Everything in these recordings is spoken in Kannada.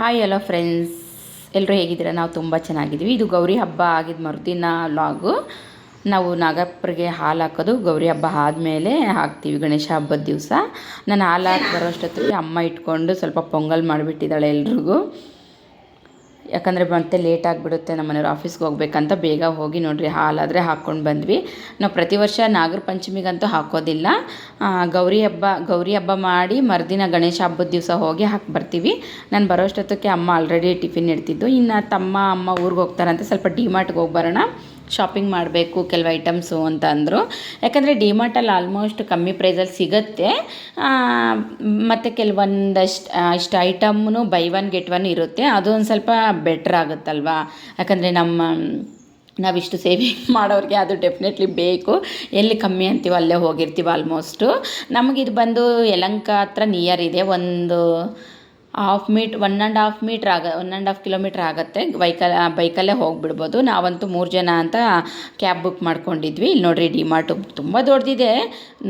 ಹಾಯ್ ಹಲೋ ಫ್ರೆಂಡ್ಸ್ ಎಲ್ಲರೂ ಹೇಗಿದ್ದೀರಾ? ನಾವು ತುಂಬ ಚೆನ್ನಾಗಿದ್ದೀವಿ. ಇದು ಗೌರಿ ಹಬ್ಬ ಆಗಿದ ಮರುದಿನ ಲಾಗು ನಾವು ನಾಗಪ್ಪರಿಗೆ ಹಾಲು ಹಾಕೋದು, ಗೌರಿ ಹಬ್ಬ ಆದಮೇಲೆ ಹಾಕ್ತೀವಿ ಗಣೇಶ ಹಬ್ಬದ ದಿವಸ. ನಾನು ಹಾಲು ಹಾಕಿ ಬರೋ ಅಷ್ಟೊತ್ತಿಗೆ ಅಮ್ಮ ಇಟ್ಕೊಂಡು ಸ್ವಲ್ಪ ಪೊಂಗಲ್ ಮಾಡಿಬಿಟ್ಟಿದ್ದಾಳೆ ಎಲ್ರಿಗೂ. ಯಾಕಂದರೆ ಮತ್ತೆ ಲೇಟ್ ಆಗಿಬಿಡುತ್ತೆ, ನಮ್ಮ ಮನೆಯವ್ರು ಆಫೀಸ್ಗೆ ಹೋಗ್ಬೇಕಂತ ಬೇಗ ಹೋಗಿ ನೋಡಿರಿ, ಹಾಲಾದರೆ ಹಾಕ್ಕೊಂಡು ಬಂದ್ವಿ. ನಾವು ಪ್ರತಿ ವರ್ಷ ನಾಗರ ಪಂಚಮಿಗಂತೂ ಹಾಕೋದಿಲ್ಲ. ಗೌರಿ ಹಬ್ಬ ಗೌರಿ ಹಬ್ಬ ಮಾಡಿ ಮರುದಿನ ಗಣೇಶ ಹಬ್ಬದ ದಿವಸ ಹೋಗಿ ಹಾಕಿ ಬರ್ತೀವಿ. ನಾನು ಬರೋ ಅಷ್ಟೊತ್ತಿಗೆ ಅಮ್ಮ ಆಲ್ರೆಡಿ ಟಿಫಿನ್ ಇಡ್ತಿದ್ದು. ಇನ್ನು ತಮ್ಮ, ಅಮ್ಮ ಊರಿಗೆ ಹೋಗ್ತಾರಂತೆ, ಸ್ವಲ್ಪ ಡಿಮಾರ್ಟ್ಗೆ ಹೋಗಿ ಬರೋಣ. ಶಾಪಿಂಗ್ ಮಾಡಬೇಕು, ಕೆಲವು ಐಟಮ್ಸು ಅಂತ ಅಂದರು. ಯಾಕಂದರೆ ಡಿಮಾರ್ಟಲ್ಲಿ ಆಲ್ಮೋಸ್ಟ್ ಕಮ್ಮಿ ಪ್ರೈಸಲ್ಲಿ ಸಿಗುತ್ತೆ. ಮತ್ತು ಕೆಲವೊಂದಷ್ಟು ಇಷ್ಟು ಐಟಮ್ನು ಬೈ ಒನ್ ಗೆಟ್ ಒನ್ ಇರುತ್ತೆ. ಅದು ಒಂದು ಸ್ವಲ್ಪ ಬೆಟ್ರ್ ಆಗುತ್ತಲ್ವಾ? ಯಾಕಂದರೆ ನಮ್ಮ, ನಾವಿಷ್ಟು ಸೇವಿಂಗ್ ಮಾಡೋರಿಗೆ ಅದು ಡೆಫಿನೆಟ್ಲಿ ಬೇಕು. ಎಲ್ಲಿ ಕಮ್ಮಿ ಅಂತೀವೋ ಅಲ್ಲೇ ಹೋಗಿರ್ತೀವಿ ಆಲ್ಮೋಸ್ಟು ನಮಗಿದು ಬಂದು ಯಲಂಕ ಹತ್ರ ನಿಯರ್ ಇದೆ. ಒಂದು half metre one and half metre ಆಗ ಒನ್ ಆ್ಯಂಡ್ ಹಾಫ್ ಕಿಲೋಮೀಟ್ರ್ ಆಗುತ್ತೆ. ವೈಕಲ್ ಬೈಕಲ್ಲೇ ಹೋಗಿಬಿಡ್ಬೋದು. ನಾವಂತೂ ಮೂರು ಜನ ಅಂತ ಕ್ಯಾಬ್ ಬುಕ್ ಮಾಡ್ಕೊಂಡಿದ್ವಿ. ಇಲ್ಲಿ ನೋಡಿರಿ ಡಿಮಾರ್ಟು ತುಂಬ ದೊಡ್ಡದಿದೆ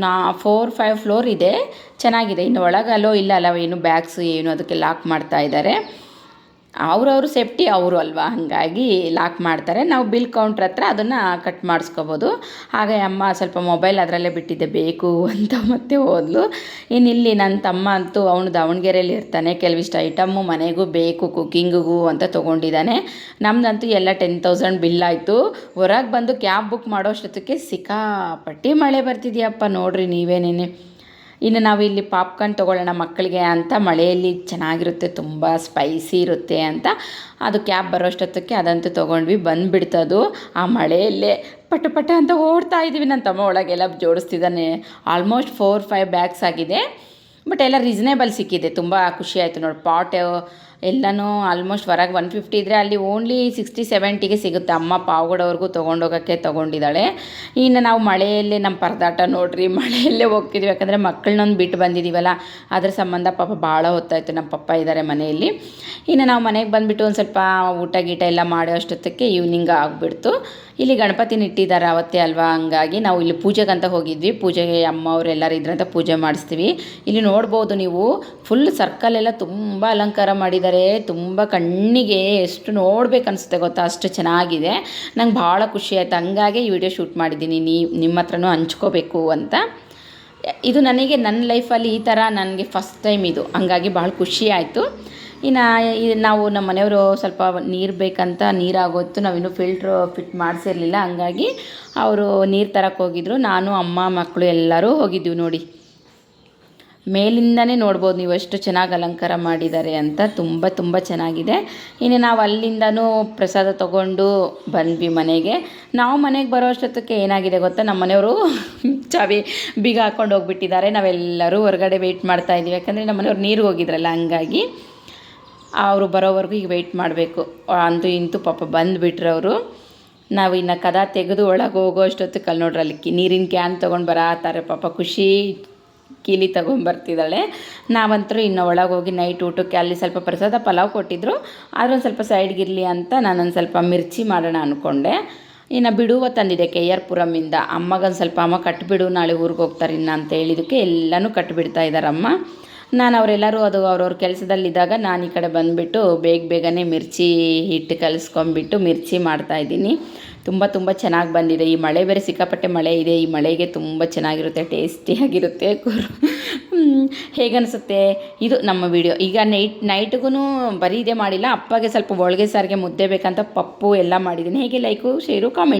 ನಾ ಫೋರ್ ಫೈವ್ ಫ್ಲೋರ್ ಇದೆ. ಚೆನ್ನಾಗಿದೆ. ಇನ್ನು ಒಳಗಲ್ಲೋ ಇಲ್ಲ ಅಲ್ಲ ಏನು ಬ್ಯಾಗ್ಸು ಏನು ಅದಕ್ಕೆ ಲಾಕ್ ಮಾಡ್ತಾ ಇದ್ದಾರೆ. ಅವ್ರವ್ರ ಸೇಫ್ಟಿ ಅವರು ಅಲ್ವಾ? ಹಾಗಾಗಿ ಲಾಕ್ ಮಾಡ್ತಾರೆ. ನಾವು ಬಿಲ್ ಕೌಂಟ್ರ್ ಹತ್ರ ಅದನ್ನು ಕಟ್ ಮಾಡಿಸ್ಕೋಬೋದು. ಹಾಗೆ ಅಮ್ಮ ಸ್ವಲ್ಪ ಮೊಬೈಲ್ ಅದರಲ್ಲೇ ಬಿಟ್ಟಿದ್ದೆ, ಬೇಕು ಅಂತ ಮತ್ತೆ ಹೋದ್ಲು. ಇನ್ನು ಇಲ್ಲಿ ನನ್ನ ತಮ್ಮ ಅಂತೂ ಅವನು ದಾವಣಗೆರೆಯಲ್ಲಿ ಇರ್ತಾನೆ. ಕೆಲವಿಷ್ಟು ಐಟಮ್ಮು ಮನೆಗೂ ಬೇಕು, ಕುಕ್ಕಿಂಗಿಗೂ ಅಂತ ತೊಗೊಂಡಿದ್ದಾನೆ. ನಮ್ಮದಂತೂ ಎಲ್ಲ ಟೆನ್ ತೌಸಂಡ್ ಬಿಲ್ ಆಯಿತು. ಹೊರಗೆ ಬಂದು ಕ್ಯಾಬ್ ಬುಕ್ ಮಾಡೋ ಅಷ್ಟೊತ್ತಿಗೆ ಸಿಕ್ಕಾಪಟ್ಟಿ ಮಳೆ ಬರ್ತಿದೆಯಪ್ಪ. ನೋಡ್ರಿ ನೀವೇನೇನೆ. ಇನ್ನು ನಾವು ಇಲ್ಲಿ ಪಾಪ್ಕಾರ್ನ್ ತೊಗೊಳ್ಳೋಣ ಮಕ್ಕಳಿಗೆ ಅಂತ. ಮಳೆಯಲ್ಲಿ ಚೆನ್ನಾಗಿರುತ್ತೆ, ತುಂಬ ಸ್ಪೈಸಿ ಇರುತ್ತೆ ಅಂತ. ಅದು ಕ್ಯಾಬ್ ಬರೋಷ್ಟೊತ್ತಕ್ಕೆ ಅದಂತೂ ತೊಗೊಂಡ್ವಿ, ಬಂದುಬಿಡ್ತದು. ಆ ಮಳೆಯಲ್ಲೇ ಪಟ ಪಟ ಅಂತ ಓಡ್ತಾ ಇದ್ದೀವಿ. ನನ್ನ ತಮ್ಮ ಒಳಗೆಲ್ಲ ಜೋಡಿಸ್ತಿದ್ದಾನೆ. ಆಲ್ಮೋಸ್ಟ್ ಫೋರ್ ಫೈವ್ ಬ್ಯಾಗ್ಸ್ ಆಗಿದೆ. ಬಟ್ ಎಲ್ಲ ರೀಸನೇಬಲ್ ಸಿಕ್ಕಿದೆ. ತುಂಬ ಖುಷಿ ಆಯಿತು ನೋಡಿ. ಪಾಟ್ ಎಲ್ಲನೂ ಆಲ್ಮೋಸ್ಟ್ ಹೊರಗೆ ಒನ್ ಫಿಫ್ಟಿ ಇದ್ದರೆ ಅಲ್ಲಿ ಓನ್ಲಿ ಸಿಕ್ಸ್ಟಿ ಸೆವೆಂಟಿಗೆ ಸಿಗುತ್ತೆ. ಅಮ್ಮ ಪಾವಗಡವ್ರಿಗೂ ತೊಗೊಂಡೋಗೋಕ್ಕೆ ತೊಗೊಂಡಿದ್ದಾಳೆ. ಇನ್ನು ನಾವು ಮಳೆಯಲ್ಲೇ ನಮ್ಮ ಪರದಾಟ ನೋಡ್ರಿ, ಮಳೆಯಲ್ಲೇ ಹೋಗ್ತಿದ್ವಿ. ಯಾಕಂದರೆ ಮಕ್ಕಳನ್ನೊಂದು ಬಿಟ್ಟು ಬಂದಿದ್ದೀವಲ್ಲ ಅದ್ರ ಸಂಬಂಧ ಪಾಪ ಭಾಳ ಹೊತ್ತಾಯಿತು. ನಮ್ಮ ಪಪ್ಪ ಇದ್ದಾರೆ ಮನೆಯಲ್ಲಿ. ಇನ್ನು ನಾವು ಮನೆಗೆ ಬಂದುಬಿಟ್ಟು ಒಂದು ಸ್ವಲ್ಪ ಊಟ ಗೀಟ ಎಲ್ಲ ಮಾಡೋ ಅಷ್ಟೊತ್ತಕ್ಕೆ ಈವ್ನಿಂಗ್ ಆಗಿಬಿಡ್ತು. ಇಲ್ಲಿ ಗಣಪತಿನ ಇಟ್ಟಿದ್ದಾರೆ ಅವತ್ತೇ ಅಲ್ವಾ? ಹಂಗಾಗಿ ನಾವು ಇಲ್ಲಿ ಪೂಜೆಗಂತ ಹೋಗಿದ್ವಿ. ಪೂಜೆಗೆ ಅಮ್ಮ ಅವರೆಲ್ಲರೂ ಇದ್ರಂತ ಪೂಜೆ ಮಾಡಿಸ್ತೀವಿ. ಇಲ್ಲಿ ನೋಡ್ಬೋದು ನೀವು ಫುಲ್ ಸರ್ಕಲ್ ಎಲ್ಲ ತುಂಬ ಅಲಂಕಾರ ಮಾಡಿದ್ದಾರೆ. ತುಂಬ ಕಣ್ಣಿಗೆ ಎಷ್ಟು ನೋಡ್ಬೇಕು ಅನಿಸುತ್ತೆ ಗೊತ್ತಾ? ಅಷ್ಟು ಚೆನ್ನಾಗಿದೆ. ನಂಗೆ ಭಾಳ ಖುಷಿ ಆಯ್ತು. ಹಂಗಾಗಿ ಈ ವಿಡಿಯೋ ಶೂಟ್ ಮಾಡಿದ್ದೀನಿ. ನೀ, ನಿಮ್ಮ ಹತ್ರನೂ ಹಂಚ್ಕೋಬೇಕು ಅಂತ. ಇದು ನನಗೆ ನನ್ನ ಲೈಫಲ್ಲಿ ಈ ಥರ ನನಗೆ ಫಸ್ಟ್ ಟೈಮ್ ಇದು. ಹಂಗಾಗಿ ಭಾಳ ಖುಷಿ ಆಯಿತು. ಇನ್ನು ನಾವು ನಮ್ಮ ಮನೆಯವರು ಸ್ವಲ್ಪ ನೀರು ಬೇಕಂತ ನೀರಾಗೋತ್ತು ನಾವಿನ್ನೂ ಫಿಲ್ಟ್ರು ಫಿಟ್ ಮಾಡಿಸಿರ್ಲಿಲ್ಲ. ಹಂಗಾಗಿ ಅವರು ನೀರು ತರಕ್ಕೆ ಹೋಗಿದ್ರು. ನಾನು, ಅಮ್ಮ, ಮಕ್ಕಳು ಎಲ್ಲರೂ ಹೋಗಿದ್ದೀವಿ ನೋಡಿ. ಮೇಲಿಂದನೇ ನೋಡ್ಬೋದು ನೀವು ಎಷ್ಟು ಚೆನ್ನಾಗಿ ಅಲಂಕಾರ ಮಾಡಿದ್ದಾರೆ ಅಂತ. ತುಂಬ ತುಂಬ ಚೆನ್ನಾಗಿದೆ. ಇನ್ನು ನಾವು ಅಲ್ಲಿಂದನೂ ಪ್ರಸಾದ ತಗೊಂಡು ಬಂದ್ವಿ ಮನೆಗೆ. ನಾವು ಮನೆಗೆ ಬರೋ ಅಷ್ಟೊತ್ತಕ್ಕೆ ಏನಾಗಿದೆ ಗೊತ್ತಾ? ನಮ್ಮ ಮನೆಯವರು ಚಾವಿ ಬೀಗ ಹಾಕ್ಕೊಂಡು ಹೋಗ್ಬಿಟ್ಟಿದ್ದಾರೆ. ನಾವೆಲ್ಲರೂ ಹೊರಗಡೆ ವೆಯ್ಟ್ ಮಾಡ್ತಾ ಇದ್ದೀವಿ. ಯಾಕಂದರೆ ನಮ್ಮ ಮನೆಯವ್ರು ನೀರಿಗೆ ಹೋಗಿದ್ರಲ್ಲ, ಹಂಗಾಗಿ ಅವರು ಬರೋವರೆಗೂ ಈಗ ವೆಯ್ಟ್ ಮಾಡಬೇಕು. ಅಂತೂ ಇಂತೂ ಪಾಪ ಬಂದುಬಿಟ್ರು ಅವರು ನಾವು ಇನ್ನು ಕದ ತೆಗೆದು ಒಳಗೆ ಹೋಗೋ ಅಷ್ಟೊತ್ತಿಗೆ ಕಲ್ ನೋಡ್ರಿ, ಅಲ್ಲಿ ನೀರಿನ ಕ್ಯಾನ್ ತೊಗೊಂಡು ಬರತ್ತಾರೆ ಪಾಪ ಖುಷಿ ಕೀಲಿ ತೊಗೊಂಬರ್ತಿದ್ದಾಳೆ ನಾವಂತರೂ ಇನ್ನು ಒಳಗೆ ಹೋಗಿ ನೈಟ್ ಊಟಕ್ಕೆ ಅಲ್ಲಿ ಸ್ವಲ್ಪ ಪ್ರಸಾದ ಪಲಾವ್ ಕೊಟ್ಟಿದ್ರು. ಆದ್ರೆ ಒಂದು ಸ್ವಲ್ಪ ಸೈಡ್ಗಿರಲಿ ಅಂತ ನಾನೊಂದು ಸ್ವಲ್ಪ ಮಿರ್ಚಿ ಮಾಡೋಣ ಅಂದ್ಕೊಂಡೆ ಇನ್ನು ಬಿಡುವ ತಂದಿದೆ ಕೆ ಆರ್ ಪುರಮಿಂದ ಅಮ್ಮಗೊಂದು ಸ್ವಲ್ಪ ಅಮ್ಮ ಕಟ್ಬಿಡು, ನಾಳೆ ಊರಿಗೆ ಹೋಗ್ತಾರೆ ಇನ್ನು ಅಂತ ಹೇಳಿದ್ದಕ್ಕೆ ಎಲ್ಲನೂ ಕಟ್ಬಿಡ್ತಾ ಇದ್ದಾರಮ್ಮ. ನಾನು ಅವರೆಲ್ಲರೂ ಅದು ಅವ್ರವ್ರ ಕೆಲಸದಲ್ಲಿದ್ದಾಗ ನಾನು ಈ ಕಡೆ ಬಂದುಬಿಟ್ಟು ಬೇಗ ಬೇಗನೆ ಮಿರ್ಚಿ ಹಿಟ್ಟು ಕಲಿಸ್ಕೊಂಬಿಟ್ಟು ಮಿರ್ಚಿ ಮಾಡ್ತಾಯಿದ್ದೀನಿ ತುಂಬ ತುಂಬ ಚೆನ್ನಾಗಿ ಬಂದಿದೆ. ಈ ಮಳೆ ಬೇರೆ ಸಿಕ್ಕಾಪಟ್ಟೆ ಮಳೆ ಇದೆ. ಈ ಮಳೆಗೆ ತುಂಬ ಚೆನ್ನಾಗಿರುತ್ತೆ, ಟೇಸ್ಟಿಯಾಗಿರುತ್ತೆ ಕೂರು ಹೇಗನ್ಸುತ್ತೆ? ಇದು ನಮ್ಮ ವಿಡಿಯೋ ಈಗ ನೈಟ್ ನೈಟ್ಗೂ ಬರೀ ಇದೇ ಮಾಡಿಲ್ಲ. ಅಪ್ಪಗೆ ಸ್ವಲ್ಪ ಹೋಳ್ಗೆ ಸಾರಿಗೆ ಮುದ್ದೆ ಬೇಕಂತ ಪಪ್ಪು ಎಲ್ಲ ಮಾಡಿದ್ದೀನಿ. ಹೇಗೆ ಲೈಕು ಶೇರು ಕಾಮೆಂಟ್